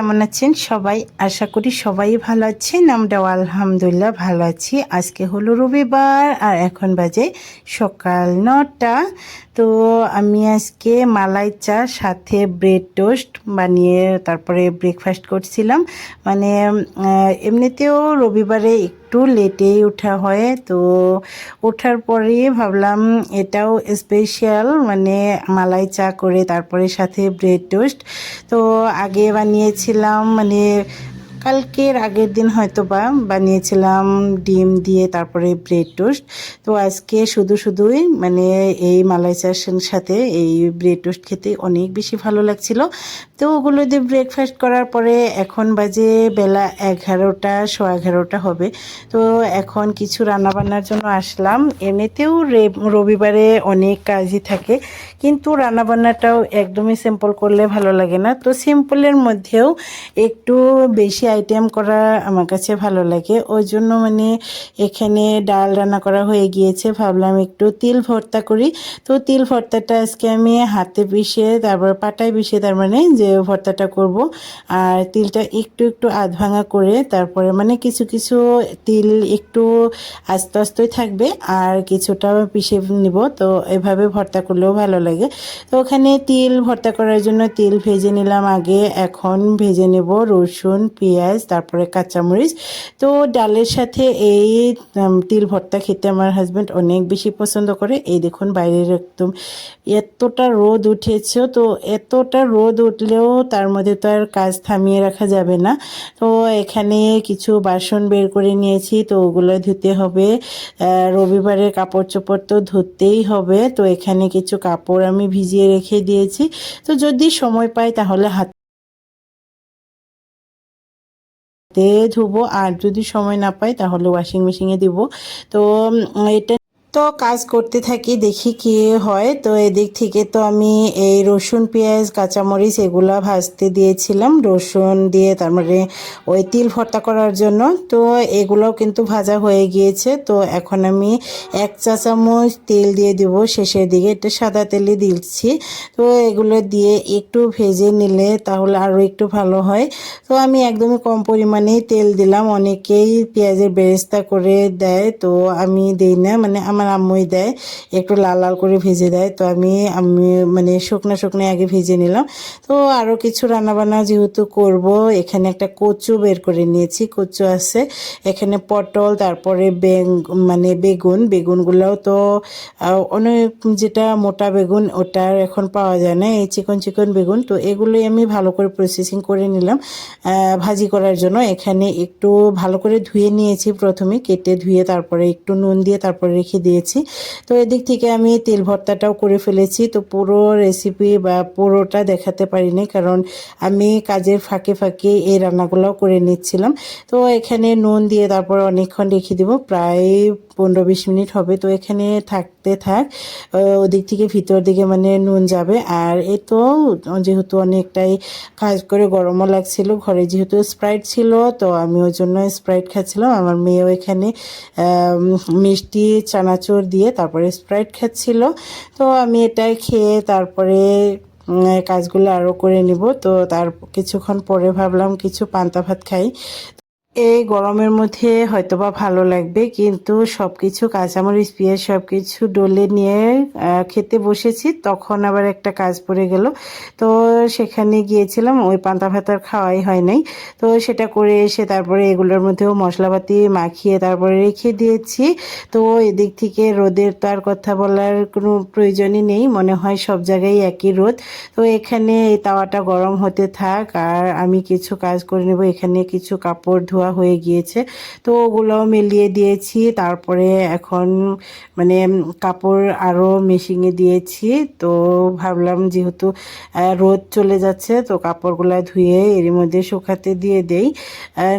কেমন আছেন সবাই? আশা করি সবাই ভালো আছেন, আমরাও আলহামদুলিল্লাহ ভালো আছি। আজকে হলো রবিবার আর এখন বাজে সকাল নটা। তো আমি আজকে মালাই চা সাথে ব্রেড টোস্ট বানিয়ে তারপরে ব্রেকফাস্ট করছিলাম। মানে এমনিতেও রবিবারে একটু লেটেই ওঠা হয়। তো ওঠার পরে ভাবলাম এটাও স্পেশাল মানে মালাই চা করে তারপরে সাথে ব্রেড টোস্ট তো আগে বানিয়েছিলাম মানে কালকের আগের দিন হয়তো বা বানিয়েছিলাম ডিম দিয়ে তারপরে ব্রেড টোস্ট তো আজকে শুধু শুধুই মানে এই মালাই চাষের সাথে এই ব্রেড টোস্ট খেতে অনেক বেশি ভালো লাগছিল। তো ওগুলো দিয়ে ব্রেকফাস্ট করার পরে এখন বাজে বেলা এগারোটা শো এগারোটা হবে। তো এখন কিছু রান্নাবান্নার জন্য আসলাম। এমনিতেও রবিবারে অনেক কাজই থাকে, কিন্তু রান্নাবান্নাটাও একদমই সিম্পল করলে ভালো লাগে না। তো সিম্পলের মধ্যেও একটু বেশি আইটেম করা আমার কাছে ভালো লাগে। ওই জন্য মানে এখানে ডাল রান্না করা হয়ে গিয়েছে। ভাবলাম একটু তিল ভর্তা করি। তো তিল ভর্তাটা আজকে আমি হাতে পিষে, তারপর পাটায় পিষে, তার মানে যে ভর্তাটা করব। আর তিলটা একটু একটু আধ ভাঙা করে তারপরে মানে কিছু কিছু তিল একটু আস্তে আস্তে থাকবে আর কিছুটা পিষে নিব। তো এভাবে ভর্তা করলেও ভালো লাগে। তো ওখানে তিল ভর্তা করার জন্য তিল ভেজে নিলাম আগে। এখন ভেজে নেব রসুন, পেঁয়াজ, তারপরে কাঁচামরিচ। তো ডালের সাথে এই তিল ভর্তা খেতে আমার হাজব্যান্ড অনেক বেশি পছন্দ করে। এই দেখুন বাইরের একদম এতটা রোদ উঠেছে। তো এতটা রোদ উঠলেও তার মধ্যে তো আর কাজ থামিয়ে রাখা যাবে না। তো এখানে কিছু বাসন বের করে নিয়েছি, তো ওগুলো ধুতে হবে। রবিবারের কাপড় চোপড় তো ধুতেই হবে, তো এখানে কিছু কাপড় আমি ভিজিয়ে রেখে দিয়েছি। তো যদি সময় পাই তাহলে হাত হাতে ধুবো, আর যদি সময় না পাই তাহলে ওয়াশিং মেশিনে দিব। তো এটা তো কাজ করতে থাকি, দেখি কি হয়। তো এদিক থেকে তো আমি এই রসুন, পেঁয়াজ, কাঁচামরিচ এগুলো ভাজতে দিয়েছিলাম। রসুন দিয়ে তার মানে ওই তিল ভর্তা করার জন্য। তো এগুলোও কিন্তু ভাজা হয়ে গিয়েছে। তো এখন আমি এক চা চামচ তেল দিয়ে দিব। শেষের দিকে এটা সাদা তেলে দিচ্ছি। তো এগুলো দিয়ে একটু ভেজে নিলে তাহলে আরও একটু ভালো হয়। তো আমি একদমই কম পরিমাণেই তেল দিলাম। অনেকেই পেঁয়াজের বেরেস্তা করে দেয়, তো আমি দেই না। মানে আমার আম্মুই দেয়, একটু লাল লাল করে ভেজে দেয়। তো আমি আমি মানে শুকনো শুকনো আগে ভেজে নিলাম। তো আরও কিছু রান্নাবান্না যেহেতু করব, এখানে একটা কচু বের করে নিয়েছি। কচু আছে, এখানে পটল, তারপরে মানে বেগুন। বেগুনগুলোও তো অনেক যেটা মোটা বেগুন, ওটার এখন পাওয়া যায় না। এই চিকন চিকন বেগুন, তো এগুলোই আমি ভালো করে প্রসেসিং করে নিলাম। ভাজি করার জন্য এখানে একটু ভালো করে ধুয়ে নিয়েছি প্রথমে, কেটে ধুয়ে তারপরে একটু নুন দিয়ে তারপরে রেখে দিয়েছি। তো এদিক থেকে আমি তেল ভর্তাটাও করে ফেলেছি। তো পুরো রেসিপি বা পুরোটা দেখাতে পারিনি কারণ আমি কাজের ফাঁকে ফাঁকে এই রান্নাগুলোও করে নিচ্ছিলাম। তো এখানে নুন দিয়ে তারপর অনেকক্ষণ রেখে দিব, প্রায় পনেরো বিশ মিনিট হবে। তো এখানে থাকতে থাক ওদিক থেকে ভিতর দিকে মানে নুন যাবে। আর এ তো যেহেতু অনেকটাই কাজ করে গরমও লাগছিল, ঘরে যেহেতু স্প্রাইট ছিল, তো আমি ওই জন্য স্প্রাইট খাচ্ছিলাম। আমার মেয়েও এখানে মিষ্টি, চানাচুর দিয়ে তারপরে স্প্রাইট খাচ্ছিল। তো আমি এটাই খেয়ে তারপরে কাজগুলো আরও করে নিব। তো তার কিছুক্ষণ পরে ভাবলাম কিছু পান্তা ভাত খাই। এই গরমের মধ্যে হয়তোবা ভালো লাগবে, কিন্তু সব কিছু কাঁচামরিচ, পেঁয়াজ সব কিছু ডলে নিয়ে খেতে বসেছি, তখন আবার একটা কাজ পড়ে গেল। তো সেখানে গিয়েছিলাম, ওই পান্তা ভাত আর খাওয়াই হয় নাই। তো সেটা করে এসে তারপরে এগুলোর মধ্যেও মশলাপাতি মাখিয়ে তারপরে রেখে দিয়েছি। তো এদিক থেকে রোদের তো আর কথা বলার কোনো প্রয়োজনই নেই, মনে হয় সব জায়গায় একই রোদ। তো এখানে এই তাওয়াটা গরম হতে থাক, আর আমি কিছু কাজ করে নেব, এখানে কিছু কাপড় ধোয়া হয়ে গিয়েছে। তো ওগুলোও মেলিয়ে দিয়েছি। তারপরে এখন মানে কাপড় আরও মেশিনে দিয়েছি। তো ভাবলাম যেহেতু রোদ চলে যাচ্ছে, তো কাপড়গুলো ধুয়ে এর মধ্যে শুকাতে দিয়ে দেই।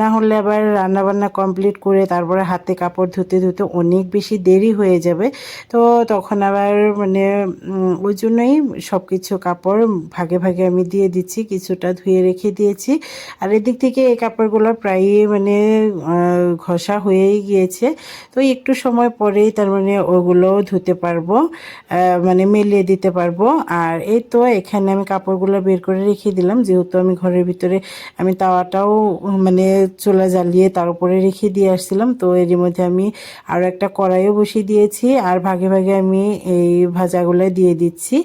না হলে আবার রান্নাবান্না কমপ্লিট করে তারপরে হাতে কাপড় ধুতে ধুতে অনেক বেশি দেরি হয়ে যাবে। তো তখন আবার মানে ওই জন্যই সব কিছু কাপড় ভাগে ভাগে আমি দিয়ে দিচ্ছি, কিছুটা ধুয়ে রেখে দিয়েছি। আর এদিক থেকে এই কাপড়গুলো প্রায় মানে ঘষা হয়েই গিয়েছে। তো একটু সময় পরেই তার মানে ওগুলো ধুতে পারব মানে মেলিয়ে দিতে পারব। আর এই তো এখানে আমি কাপড়গুলো বের করে রেখে দিলাম। যেহেতু আমি ঘরের ভিতরে, আমি তাওয়াটাও মানে চুলা জ্বালিয়ে তার উপরে রেখে দিয়ে আসছিলাম। তো এর মধ্যে আমি আরও একটা কড়াইও বসিয়ে দিয়েছি। আর ভাগে ভাগে আমি এই ভাজাগুলো দিয়ে দিচ্ছি।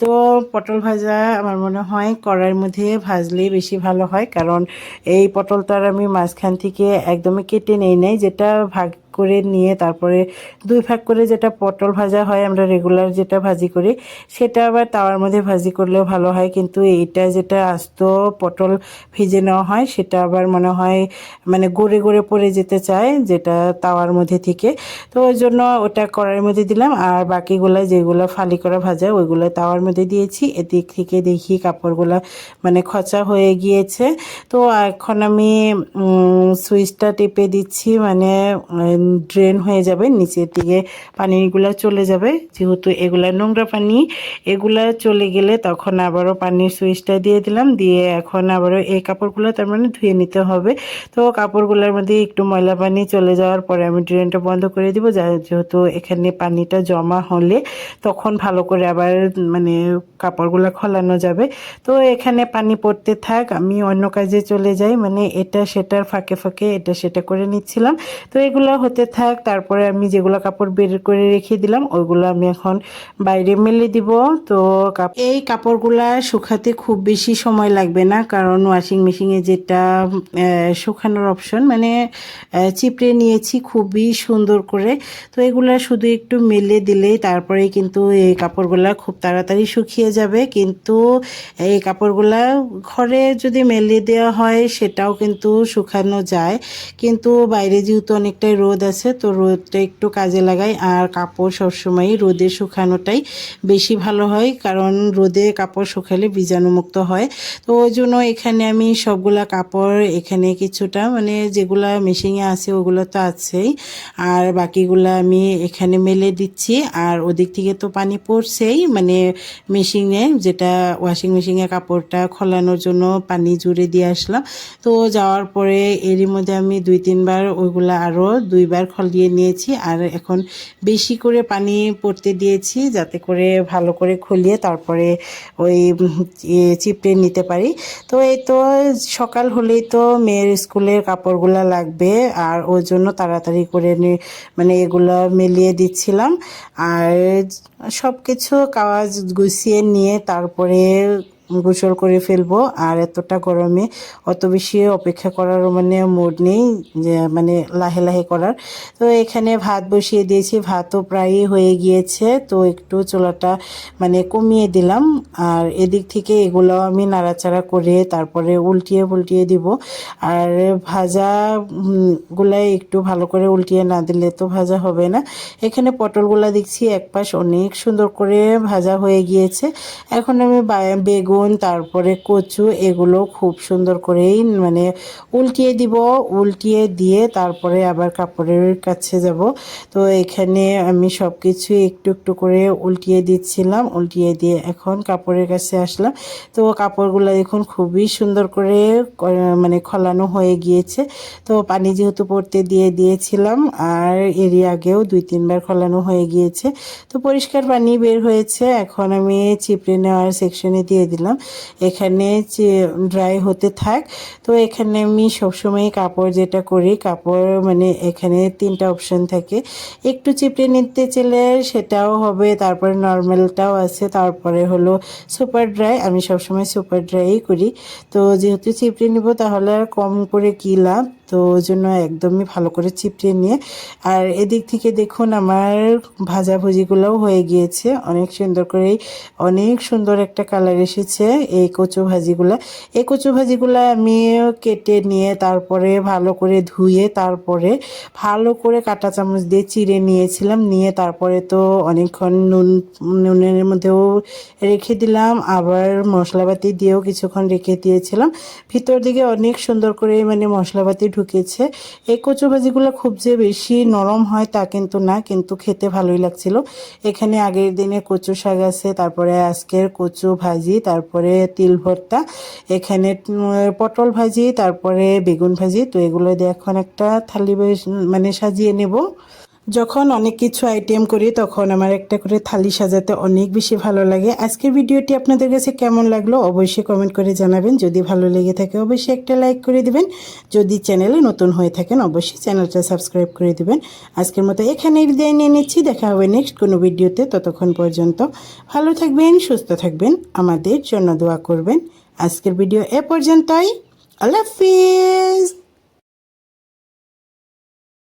তো পটল ভাজা আমার মনে হয় কড়াইয়ের মধ্যে ভাজলেই বেশি ভালো হয়। কারণ এই পটলটা আর আমি মাঝখান থেকে একদমই কেটে নেই নেই যেটা ভাগ করে নিয়ে তারপরে দুই ভাগ করে যেটা পটল ভাজা হয়, আমরা রেগুলার যেটা ভাজি করি, সেটা আবার তাওয়ার মধ্যে ভাজি করলেও ভালো হয়। কিন্তু এইটা যেটা আস্ত পটল ভিজে নেওয়া হয়, সেটা আবার মনে হয় মানে গড়ে গড়ে পড়ে যেতে চায় যেটা তাওয়ার মধ্যে থেকে। তো ওই জন্য ওটা কড়াইয়ের মধ্যে দিলাম আর বাকিগুলো যেগুলো ফালি করা ভাজা, ওইগুলো তাওয়ার মধ্যে দিয়েছি। এদিক থেকে দেখি কাপড়গুলো মানে খচা হয়ে গিয়েছে। তো এখন আমি সুইচটা টেপে দিচ্ছি মানে ড্রেন হয়ে যাবে, নিচের দিকে পানিগুলো চলে যাবে। যেহেতু এগুলা নোংরা পানি, এগুলা চলে গেলে তখন আবারও পানির সুইচটা দিয়ে দিলাম, দিয়ে এখন আবারও এই কাপড়গুলো তার মানে ধুয়ে নিতে হবে। তো কাপড়গুলোর মধ্যে একটু ময়লা পানি চলে যাওয়ার পরে আমি ড্রেনটা বন্ধ করে দিব, যা- যেহেতু এখানে পানিটা জমা হলে তখন ভালো করে আবার মানে কাপড়গুলো খোলানো যাবে। তো এখানে পানি পড়তে থাক, আমি অন্য কাজে চলে যাই মানে এটা সেটার ফাঁকে ফাঁকে এটা সেটা করে নিচ্ছিলাম। তো এগুলো হতে থাক, তারপরে আমি যেগুলো কাপড় বের করে রেখে দিলাম, ওইগুলো আমি এখন বাইরে মেলে দিব। তো এই কাপড়গুলা শুকাতে খুব বেশি সময় লাগবে না, কারণ ওয়াশিং মেশিনে যেটা শুকানোর অপশন মানে চিপড়ে নিয়েছি খুবই সুন্দর করে। তো এগুলা শুধু একটু মেলে দিলেই তারপরে কিন্তু এই কাপড়গুলা খুব তাড়াতাড়ি শুকিয়ে যাবে। কিন্তু এই কাপড়গুলা ঘরে যদি মেলে দেওয়া হয়, সেটাও কিন্তু শুকানো যায়। কিন্তু বাইরে যেহেতু অনেকটাই রোদ আছে, তো রোদটা একটু কাজে লাগাই। আর কাপড় সবসময় রোদে শুকানোটাই বেশি ভালো হয়, কারণ রোদে কাপড় শুকালে বীজাণুমুক্ত হয়। তো ওই জন্য এখানে আমি সবগুলা কাপড়, এখানে কিছুটা মানে যেগুলা মেশিনে আছে ওগুলো তো আছেই। আর বাকিগুলো আমি এখানে মেলে দিচ্ছি। আর ওদিক থেকে তো পানি পড়ছেই মানে মেশিনে যেটা ওয়াশিং মেশিনে কাপড়টা খোলানোর জন্য পানি জুড়ে দিয়ে আসলাম। তো যাওয়ার পরে এরই মধ্যে আমি দুই, তিনবার ওইগুলো আরও দুইবার খলিয়ে নিয়েছি আর এখন বেশি করে পানি পড়তে দিয়েছি যাতে করে ভালো করে খুলিয়ে তারপরে ওই চিপড়ে নিতে পারি। তো এই তো সকাল হলেই তো মেয়ের স্কুলের কাপড়গুলো লাগবে আর ওই জন্য তাড়াতাড়ি করে মানে এগুলো মেলিয়ে দিচ্ছিলাম। আর সব কিছু কাজ গুছিয়ে নিয়ে তারপরে গোসল করে ফেলব। আর এতটা গরমে অত বেশি অপেক্ষা করার মানে মুড নেই মানে লাহে লাহে করার। তো এখানে ভাত বসিয়ে দিয়েছি, ভাতও প্রায়ই হয়ে গিয়েছে। তো একটু চুলাটা মানে কমিয়ে দিলাম। আর এদিক থেকে এগুলো আমি নাড়াচাড়া করে তারপরে উল্টিয়ে উল্টিয়ে দিব। আর ভাজা গুলাই একটু ভালো করে উল্টিয়ে না দিলে তো ভাজা হবে না। এখানে পটলগুলা দেখছি এক পাশ অনেক সুন্দর করে ভাজা হয়ে গিয়েছে। এখন আমি বা- বেগুন তারপরে কচু, এগুলো খুব সুন্দর করেই মানে উল্টিয়ে দিব। উল্টিয়ে দিয়ে তারপরে আবার কাপড়ের কাছে যাব। তো এখানে আমি সব কিছু একটু একটু করে উল্টিয়ে দিচ্ছিলাম। উল্টিয়ে দিয়ে এখন কাপড়ের কাছে আসলাম। তো কাপড়গুলো দেখুন খুবই সুন্দর করে মানে খলানো হয়ে গিয়েছে। তো পানি যেহেতু পড়তে দিয়ে দিয়েছিলাম, আর এরই আগেও দুই তিনবার খলানো হয়ে গিয়েছে। তো পরিষ্কার পানি বের হয়েছে। এখন আমি চিপড়ে নেওয়ার সেকশনে দিয়ে দিলাম। এখানে ড্রাই হতে থাক, তো এখানে আমি সবসময় কাপড় যেটা করি, কাপড় মানে এখানে তিনটা অপশন থাকে। একটু চিপড়ে নিতে চাইলে সেটাও হবে, তারপরে নর্মালটাও আছে, তারপরে হলো সুপার ড্রাই আমি সবসময় সুপার ড্রাইই করি। তো যেহেতু চিপড়ে নিব, তাহলে আর কম করে কী লাভ? তো ওই জন্য একদমই ভালো করে চিপড়ে নিয়ে, আর এদিক থেকে দেখুন আমার ভাজাভুজিগুলোও হয়ে গিয়েছে। অনেক সুন্দর করে অনেক সুন্দর একটা কালার এসেছে এই কচু ভাজিগুলা। এই কচু ভাজিগুলা আমি কেটে নিয়ে তারপরে ভালো করে ধুয়ে তারপরে ভালো করে কাঁটা চামচ দিয়ে চিড়ে নিয়েছিলাম। নিয়ে তারপরে তো অনেকক্ষণ নুন, নুনের মধ্যেও রেখে দিলাম। আবার মশলাপাতি দিয়েও কিছুক্ষণ রেখে দিয়েছিলাম। ভিতর দিকে অনেক সুন্দর করে মানে মশলাপাতি ঢুকেছে। এই কচু ভাজিগুলো খুব যে বেশি নরম হয় তা কিন্তু না, কিন্তু খেতে ভালোই লাগছিল। এখানে আগের দিনে কচু শাক আছে, তারপরে আজকের কচু ভাজি, তারপরে তিল ভর্তা, এখানে পটল ভাজি, তারপরে বেগুন ভাজি। তো এগুলো দিয়ে এখন একটা থালি মানে সাজিয়ে নেব। যখন অনেক কিছু আইটেম করি, তখন আমার একটা করে থালি সাজাতে অনেক বেশি ভালো লাগে। আজকের ভিডিওটি আপনাদের কাছে কেমন লাগল অবশ্যই কমেন্ট করে জানাবেন। যদি ভালো লেগে থাকে, অবশ্যই একটা লাইক করে দিবেন। যদি চ্যানেলে নতুন হয়ে থাকেন, অবশ্যই চ্যানেলটা সাবস্ক্রাইব করে দিবেন। আজকের মতো এখানে বিদায় নিয়ে নিচ্ছি। দেখা হবে নেক্সট কোনো ভিডিওতে। ততক্ষণ পর্যন্ত ভালো থাকবেন, সুস্থ থাকবেন। আমাদের জন্য দোয়া করবেন। আজকের ভিডিও এ পর্যন্তই। আল্লাহ হাফিজ।